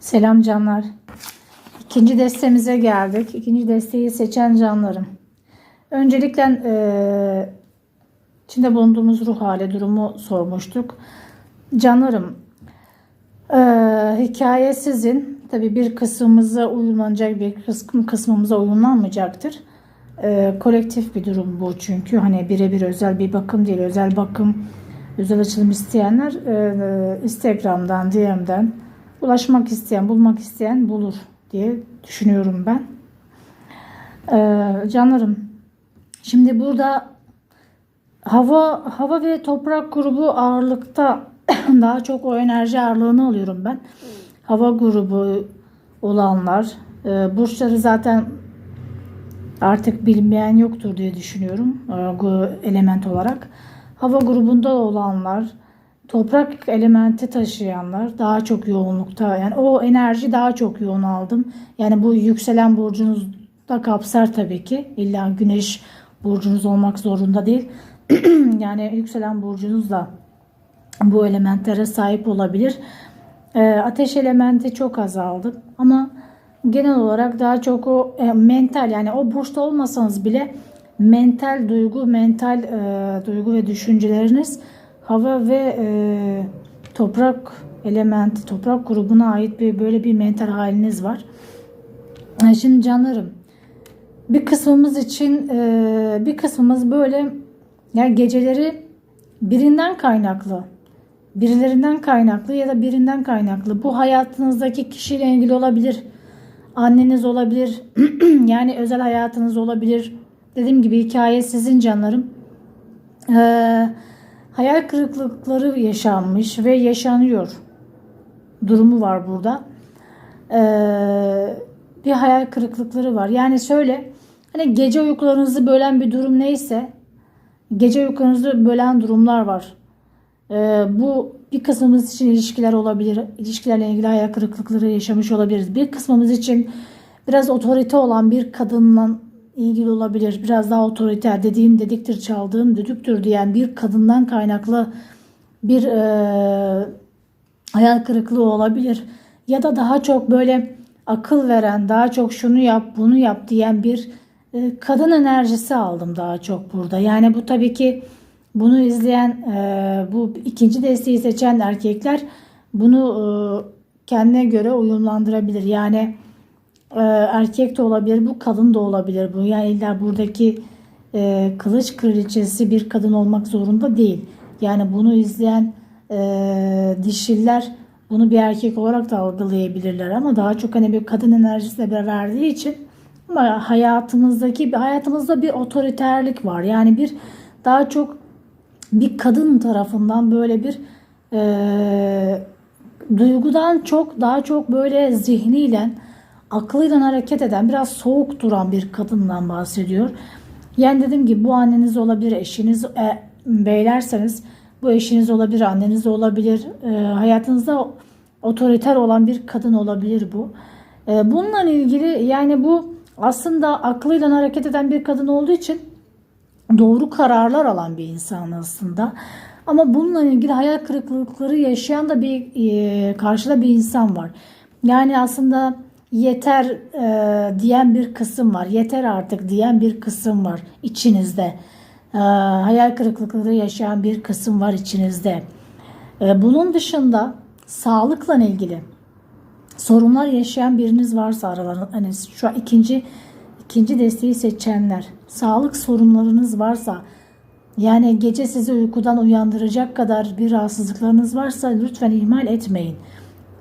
Selam canlar. İkinci destemize geldik. İkinci desteği seçen canlarım. Öncelikle eee içinde bulunduğumuz ruh hali durumu sormuştuk. Canlarım eee, hikaye sizin. Tabi bir kısmımıza uyumlanacak bir kısmı kısmımıza uyumlanmayacaktır. Eee, kolektif bir durum bu çünkü hani birebir özel bir bakım değil özel bakım özel açılım isteyenler eee, Instagram'dan DM'den ulaşmak isteyen bulmak isteyen bulur diye düşünüyorum ben. Eee, canlarım şimdi burada hava hava ve toprak grubu ağırlıkta daha çok o enerji ağırlığını alıyorum ben. Hava grubu olanlar eee burçları zaten artık bilinmeyen yoktur diye düşünüyorum e, element olarak. Hava grubunda olanlar, toprak elementi taşıyanlar daha çok yoğunlukta. Yani o enerji daha çok yoğun aldım. Yani bu yükselen burcunuz da kapsar tabii ki. İlla güneş burcunuz olmak zorunda değil. yani yükselen burcunuz da bu elementlere sahip olabilir. E, ateş elementi çok azaldı ama genel olarak daha çok o e, mental yani o burçta olmasanız bile mental duygu, mental e, duygu ve düşünceleriniz hava ve e, toprak elementi, toprak grubuna ait bir böyle bir mental haliniz var. E, Şimdi canlarım bir kısmımız için e, bir kısmımız böyle yani geceleri birinden kaynaklı birilerinden kaynaklı ya da birinden kaynaklı. Bu hayatınızdaki kişiyle ilgili olabilir anneniz olabilir yani özel hayatınız olabilir. Dediğim gibi hikaye sizin canlarım. Ee, hayal kırıklıkları yaşanmış ve yaşanıyor durumu var burada Ee, bir hayal kırıklıkları var yani şöyle hani gece uykularınızı bölen bir durum neyse gece uykunuzu bölen durumlar var ee, bu bir kısmımız için ilişkiler olabilir. İlişkilerle ilgili hayal kırıklıkları yaşamış olabiliriz. Bir kısmımız için biraz otorite olan bir kadınla ilgili olabilir. Biraz daha otoriter dediğim dediktir çaldığım düdüktür diyen bir kadından kaynaklı bir e, hayal kırıklığı olabilir. Ya da daha çok böyle akıl veren, daha çok şunu yap, bunu yap diyen bir e, kadın enerjisi aldım daha çok burada. Yani bu tabii ki bunu izleyen, e, bu ikinci desteği seçen erkekler bunu e, kendine göre uyumlandırabilir. Yani e, erkek de olabilir, bu kadın da olabilir. Bu yani illa buradaki e, kılıç kraliçesi bir kadın olmak zorunda değil. Yani bunu izleyen e, dişiller bunu bir erkek olarak da algılayabilirler ama daha çok hani bir kadın enerjisi de verdiği için ama hayatımızdaki hayatımızda bir otoriterlik var. Yani bir daha çok bir kadın tarafından böyle bir e, duygudan çok daha çok böyle zihniyle aklıyla hareket eden biraz soğuk duran bir kadından bahsediyor. Yani dedim ki bu anneniz olabilir, eşiniz e, beylerseniz bu eşiniz olabilir, anneniz olabilir. E, hayatınızda otoriter olan bir kadın olabilir bu. E, bununla ilgili yani bu aslında aklıyla hareket eden bir kadın olduğu için doğru kararlar alan bir insan aslında. Ama bununla ilgili hayal kırıklıkları yaşayan da bir e, karşıda bir insan var. Yani aslında yeter e, diyen bir kısım var. Yeter artık diyen bir kısım var içinizde. E, hayal kırıklıkları yaşayan bir kısım var içinizde. E, bunun dışında sağlıkla ilgili sorunlar yaşayan biriniz varsa aralarında hani şu an ikinci ikinci desteği seçenler sağlık sorunlarınız varsa yani gece sizi uykudan uyandıracak kadar bir rahatsızlıklarınız varsa lütfen ihmal etmeyin.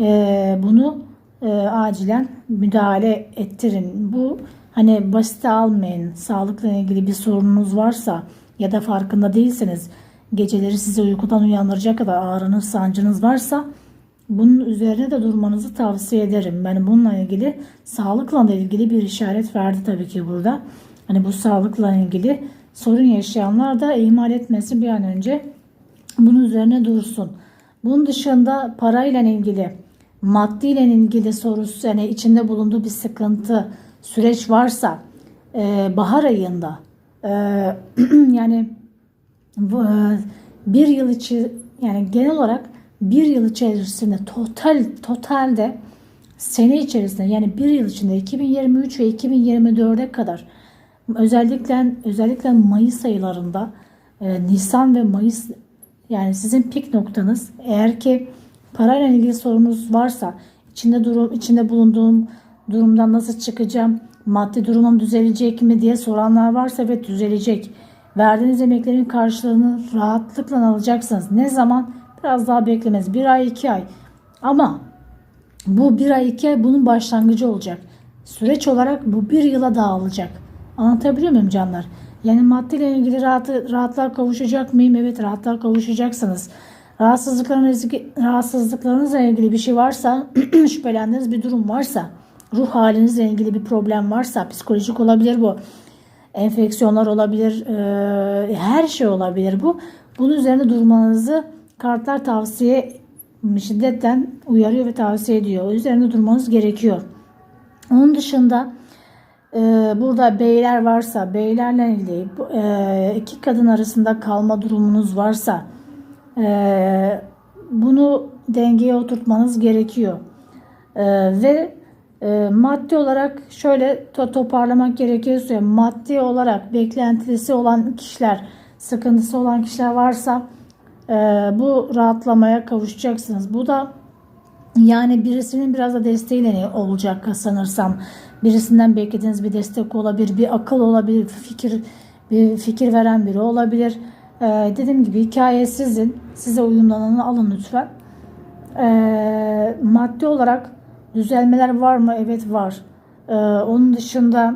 Ee, bunu e, acilen müdahale ettirin. Bu hani basite almayın. Sağlıkla ilgili bir sorununuz varsa ya da farkında değilseniz geceleri sizi uykudan uyandıracak kadar ağrınız, sancınız varsa bunun üzerine de durmanızı tavsiye ederim. Yani bununla ilgili sağlıkla da ilgili bir işaret verdi tabii ki burada. Hani bu sağlıkla ilgili sorun yaşayanlar da ihmal etmesi bir an önce bunun üzerine dursun. Bunun dışında parayla ilgili, maddiyle ilgili sorusu yani içinde bulunduğu bir sıkıntı, süreç varsa e, bahar ayında e, yani bu, e, bir yıl içi yani genel olarak bir yıl içerisinde total totalde sene içerisinde yani bir yıl içinde 2023 ve 2024'e kadar özellikle özellikle Mayıs aylarında e, Nisan ve Mayıs yani sizin pik noktanız eğer ki parayla ilgili sorunuz varsa içinde durum içinde bulunduğum durumdan nasıl çıkacağım maddi durumum düzelecek mi diye soranlar varsa evet düzelecek. Verdiğiniz emeklerin karşılığını rahatlıkla alacaksınız. Ne zaman? Biraz daha beklemez. Bir ay iki ay. Ama bu bir ay iki ay bunun başlangıcı olacak. Süreç olarak bu bir yıla dağılacak. Anlatabiliyor muyum canlar? Yani maddeyle ilgili rahat, rahatlar kavuşacak mıyım? Evet rahatlar kavuşacaksınız. Rahatsızlıklarınız, rahatsızlıklarınızla ilgili bir şey varsa, şüphelendiğiniz bir durum varsa, ruh halinizle ilgili bir problem varsa, psikolojik olabilir bu. Enfeksiyonlar olabilir, e, her şey olabilir bu. Bunun üzerinde durmanızı kartlar tavsiye şiddetten uyarıyor ve tavsiye ediyor. O üzerinde durmanız gerekiyor. Onun dışında e, burada beyler varsa, beylerle ilgili e, iki kadın arasında kalma durumunuz varsa e, bunu dengeye oturtmanız gerekiyor. E, ve e, maddi olarak şöyle to- toparlamak gerekiyorsa maddi olarak beklentisi olan kişiler, sıkıntısı olan kişiler varsa e, bu rahatlamaya kavuşacaksınız. Bu da yani birisinin biraz da desteğiyle olacak sanırsam. Birisinden beklediğiniz bir destek olabilir, bir akıl olabilir, fikir bir fikir veren biri olabilir. Ee, dediğim gibi hikaye sizin. Size uyumlananı alın lütfen. Ee, maddi olarak düzelmeler var mı? Evet var. Ee, onun dışında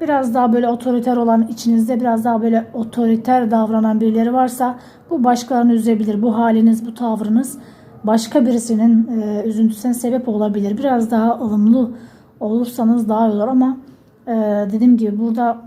biraz daha böyle otoriter olan içinizde biraz daha böyle otoriter davranan birileri varsa bu başkalarını üzebilir. Bu haliniz, bu tavrınız başka birisinin e, üzüntüsüne sebep olabilir. Biraz daha ılımlı olursanız daha iyi olur ama e, dediğim gibi burada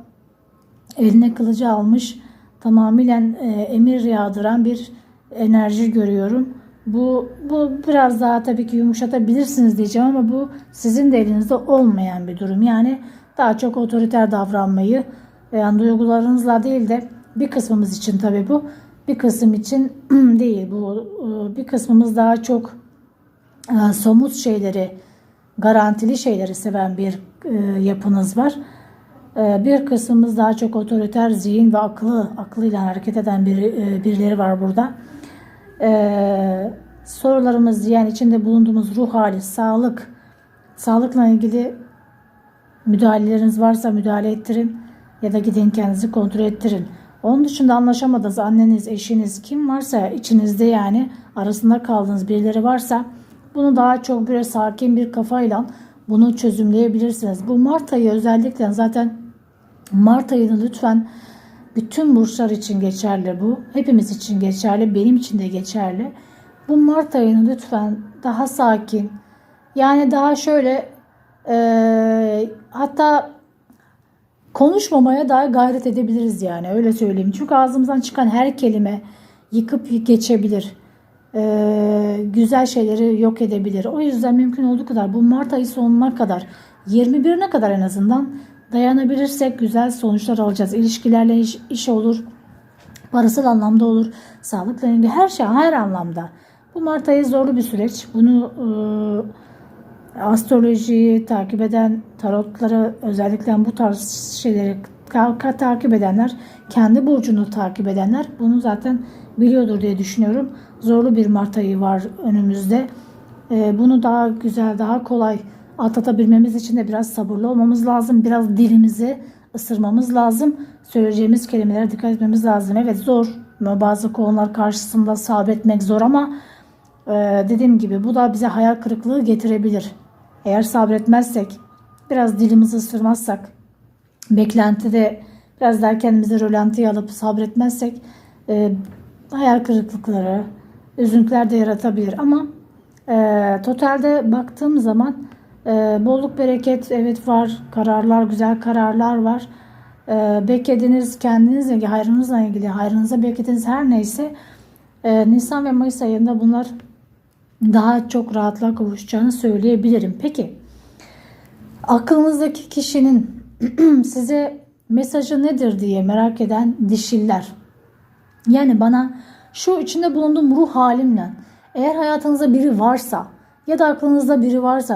eline kılıcı almış tamamen e, emir yağdıran bir enerji görüyorum. Bu, bu biraz daha tabii ki yumuşatabilirsiniz diyeceğim ama bu sizin de elinizde olmayan bir durum. Yani daha çok otoriter davranmayı yani duygularınızla değil de bir kısmımız için tabii bu bir kısım için değil. Bu e, bir kısmımız daha çok e, somut şeyleri, garantili şeyleri seven bir e, yapınız var. E, Bir kısmımız daha çok otoriter zihin ve aklı, aklıyla hareket eden bir, e, birileri var burada. E, sorularımız yani içinde bulunduğumuz ruh hali, sağlık, sağlıkla ilgili müdahaleleriniz varsa müdahale ettirin ya da gidin kendinizi kontrol ettirin. Onun dışında anlaşamadığınız anneniz, eşiniz kim varsa içinizde yani arasında kaldığınız birileri varsa bunu daha çok böyle sakin bir kafayla bunu çözümleyebilirsiniz. Bu Mart ayı özellikle zaten Mart ayını lütfen bütün burçlar için geçerli bu. Hepimiz için geçerli. Benim için de geçerli. Bu Mart ayını lütfen daha sakin yani daha şöyle e, hatta konuşmamaya daha gayret edebiliriz yani öyle söyleyeyim. Çünkü ağzımızdan çıkan her kelime yıkıp geçebilir. Ee, güzel şeyleri yok edebilir. O yüzden mümkün olduğu kadar bu Mart ayı sonuna kadar 21'ine kadar en azından dayanabilirsek güzel sonuçlar alacağız. İlişkilerle iş, iş olur, parasal anlamda olur, sağlıkla ilgili her şey her anlamda. Bu Mart ayı zorlu bir süreç. Bunu e, astrolojiyi takip eden tarotları özellikle bu tarz şeyleri takip edenler, kendi burcunu takip edenler bunu zaten biliyordur diye düşünüyorum. Zorlu bir Mart ayı var önümüzde. Ee, bunu daha güzel, daha kolay atlatabilmemiz için de biraz sabırlı olmamız lazım. Biraz dilimizi ısırmamız lazım. Söyleyeceğimiz kelimelere dikkat etmemiz lazım. Evet zor. Bazı konular karşısında sabretmek zor ama e, dediğim gibi bu da bize hayal kırıklığı getirebilir. Eğer sabretmezsek, biraz dilimizi ısırmazsak, beklentide biraz daha kendimizi rölantiye alıp sabretmezsek e, hayal kırıklıkları, üzüntüler de yaratabilir. Ama e, totalde baktığım zaman e, bolluk bereket evet var, kararlar güzel kararlar var. E, beklediğiniz kendinizle ilgili, hayrınızla ilgili, hayrınıza beklediğiniz her neyse e, Nisan ve Mayıs ayında bunlar daha çok rahatlığa kavuşacağını söyleyebilirim. Peki aklınızdaki kişinin size mesajı nedir diye merak eden dişiller. Yani bana şu içinde bulunduğum ruh halimle eğer hayatınızda biri varsa ya da aklınızda biri varsa